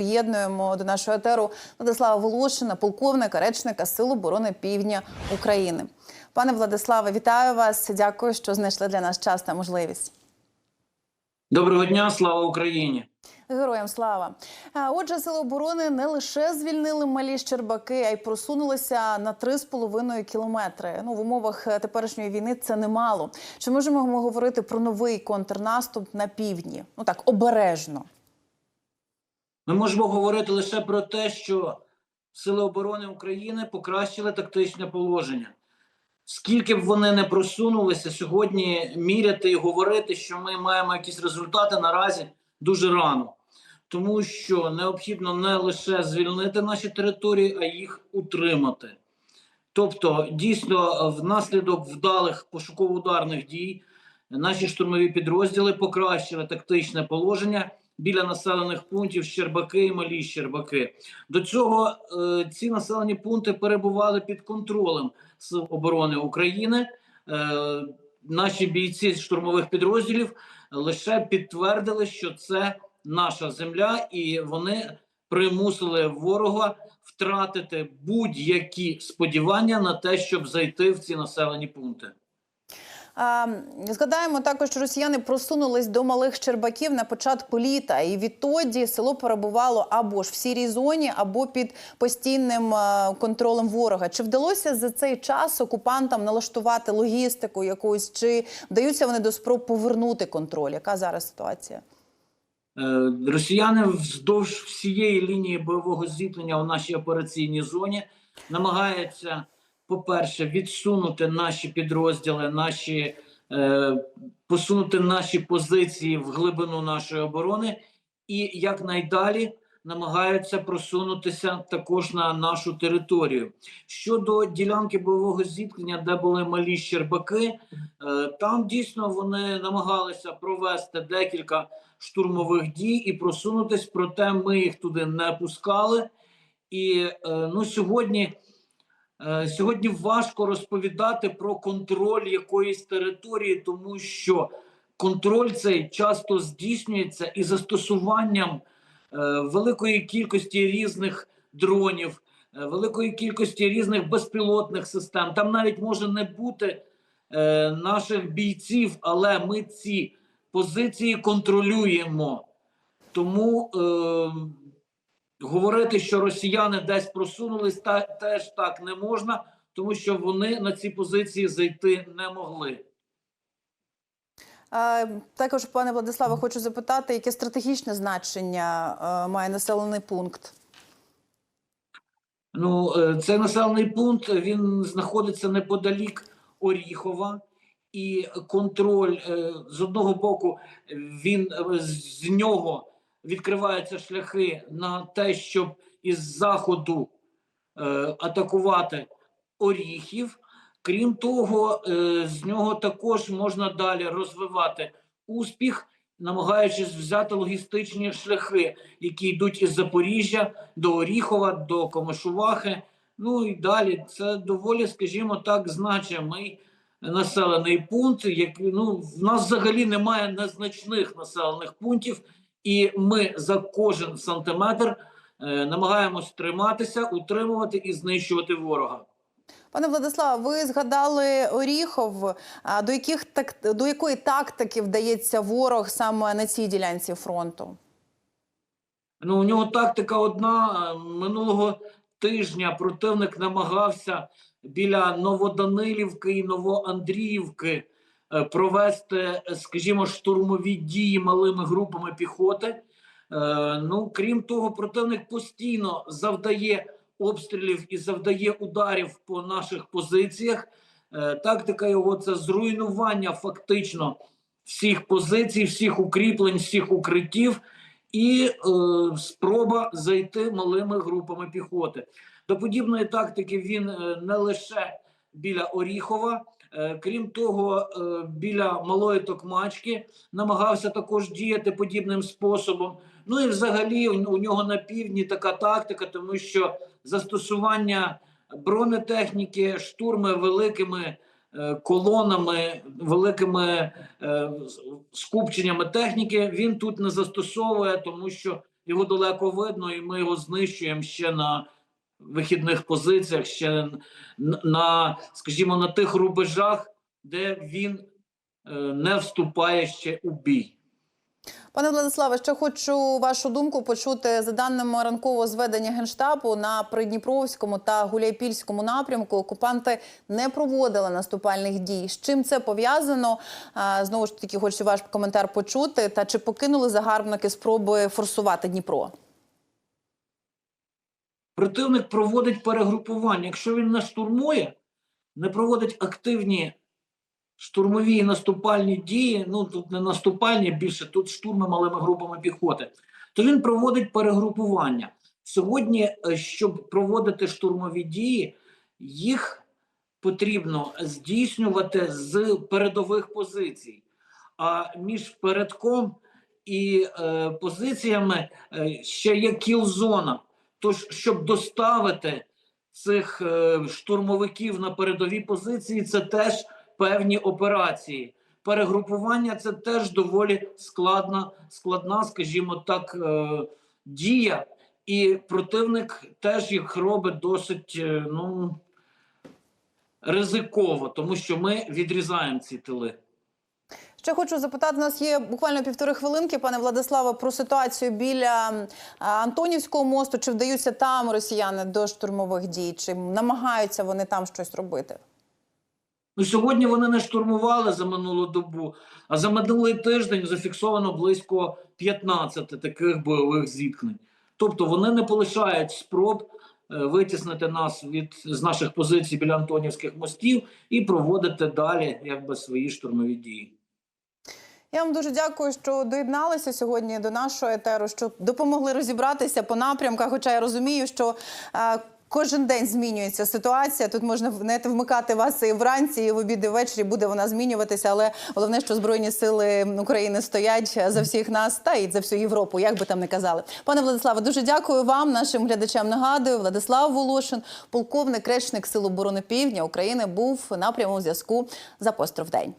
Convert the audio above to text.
Приєднуємо до нашого етеру Владислава Волошина, полковника, речника Сил оборони Півдня України. Пане Владиславе, вітаю вас. Дякую, що знайшли для нас час та можливість. Доброго дня, слава Україні! Героям слава. Отже, сили оборони не лише звільнили малі Щербаки, а й просунулися на 3,5 кілометри. Ну в умовах е, теперішньої війни це немало. Чи можемо ми говорити про новий контрнаступ на півдні? Ну так обережно. Ми можемо говорити лише про те, що Сили оборони України покращили тактичне положення. Скільки б вони не просунулися сьогодні, міряти і говорити, що ми маємо якісь результати наразі дуже рано, тому що необхідно не лише звільнити наші території, а їх утримати. Тобто, дійсно, внаслідок вдалих пошуково-ударних дій наші штурмові підрозділи покращили тактичне положення біля населених пунктів Щербаки і Малі Щербаки. До цього е, ці населені пункти перебували під контролем Сил оборони України. Е, наші бійці з штурмових підрозділів лише підтвердили, що це наша земля, і вони примусили ворога втратити будь-які сподівання на те, щоб зайти в ці населені пункти. Згадаємо також, що росіяни просунулись до малих Щербаків на початку літа, і відтоді село перебувало або ж в сірій зоні, або під постійним контролем ворога. Чи вдалося за цей час окупантам налаштувати логістику якусь? Чи вдаються вони до спроб повернути контроль? Яка зараз ситуація? Е, Росіяни вздовж всієї лінії бойового зіткнення у нашій операційній зоні намагаються, по-перше, відсунути наші підрозділи, наші е, посунути наші позиції в глибину нашої оборони, і якнайдалі намагаються просунутися також на нашу територію. Щодо ділянки бойового зіткнення, де були малі Щербаки, е, там дійсно вони намагалися провести декілька штурмових дій і просунутись, проте ми їх туди не пускали. І е, ну сьогодні, сьогодні важко розповідати про контроль якоїсь території, тому що контроль цей часто здійснюється і застосуванням е, великої кількості різних дронів, е, великої кількості різних безпілотних систем. Там навіть може не бути е, наших бійців, але ми ці позиції контролюємо. Тому е, говорити, що росіяни десь просунулись, та, теж так не можна, тому що вони на ці позиції зайти не могли. Також, пане Владиславе, хочу запитати, яке стратегічне значення е, має населений пункт? Ну, е, цей населений пункт він знаходиться неподалік Оріхова, і контроль е, з одного боку він з нього відкриваються шляхи на те, щоб із заходу е, атакувати Оріхів. Крім того, е, з нього також можна далі розвивати успіх, намагаючись взяти логістичні шляхи, які йдуть із Запоріжжя до Оріхова, до Комишувахи. Ну і далі це доволі, скажімо так, значимий населений пункт. Як ну в нас взагалі немає незначних населених пунктів, і ми за кожен сантиметр е, намагаємось триматися, утримувати і знищувати ворога. Пане Владиславе, ви згадали Оріхов. А до яких так до якої тактики вдається ворог саме на цій ділянці фронту? Ну, у нього тактика одна. Минулого тижня противник намагався біля Новоданилівки і Новоандріївки е, провести, скажімо, штурмові дії малими групами піхоти. Е, Ну, крім того, противник постійно завдає обстрілів і завдає ударів по наших позиціях. Е, Тактика його це зруйнування фактично всіх позицій, всіх укріплень, всіх укриттів і е, спроба зайти малими групами піхоти. До подібної тактики він е, не лише біля Оріхова, е, крім того, е, біля малої Токмачки намагався також діяти подібним способом. Ну і взагалі у, нього на півдні така тактика, тому що застосування бронетехніки, штурми великими е, колонами, великими е, скупченнями техніки він тут не застосовує, тому що його далеко видно, і ми його знищуємо ще на вихідних позиціях, ще на, скажімо, на тих рубежах, де він е, не вступає ще у бій. Пане Владиславе, ще хочу вашу думку почути за даними ранкового зведення генштабу на Придніпровському та Гуляйпільському напрямку. Окупанти не проводили наступальних дій. З чим це пов'язано? Знову ж таки, хочу ваш коментар почути. Та чи покинули загарбники спроби форсувати Дніпро? Противник проводить перегрупування. Якщо він не штурмує, не проводить активні штурмові і наступальні дії, ну тут не наступальні більше, тут штурми малими групами піхоти, то він проводить перегрупування. Сьогодні, е, щоб проводити штурмові дії, їх потрібно здійснювати з передових позицій. А між передком і е, позиціями е, ще є кіл-зона. Тож, щоб доставити цих е, штурмовиків на передові позиції, це теж певні операції. Перегрупування це теж доволі складна, складна, скажімо так, е, дія, і противник теж їх робить досить е, ну, ризиково, тому що ми відрізаємо ці тили. Ще хочу запитати. У нас є буквально півтори хвилинки, пане Владиславе, про ситуацію біля Антонівського мосту. Чи вдаються там росіяни до штурмових дій? Чи намагаються вони там щось робити? Ну, сьогодні вони не штурмували за минулу добу, а за минулий тиждень зафіксовано близько 15 таких бойових зіткнень. Тобто вони не полишають спроб е, витіснити нас від з наших позицій біля Антонівських мостів і проводити далі якби свої штурмові дії. Я вам дуже дякую, що доєдналися сьогодні до нашого етеру, що допомогли розібратися по напрямках. Хоча я розумію, що е, кожен день змінюється ситуація. Тут можна знаєте, вмикати вас і вранці, і в обід, і ввечері буде вона змінюватися. Але головне, що збройні сили України стоять за всіх нас та і за всю Європу, як би там не казали. Пане Владиславе, дуже дякую вам, нашим глядачам. Нагадую, Владислав Волошин, полковник речник Сил оборони Півдня України, був на прямому зв'язку за постров день.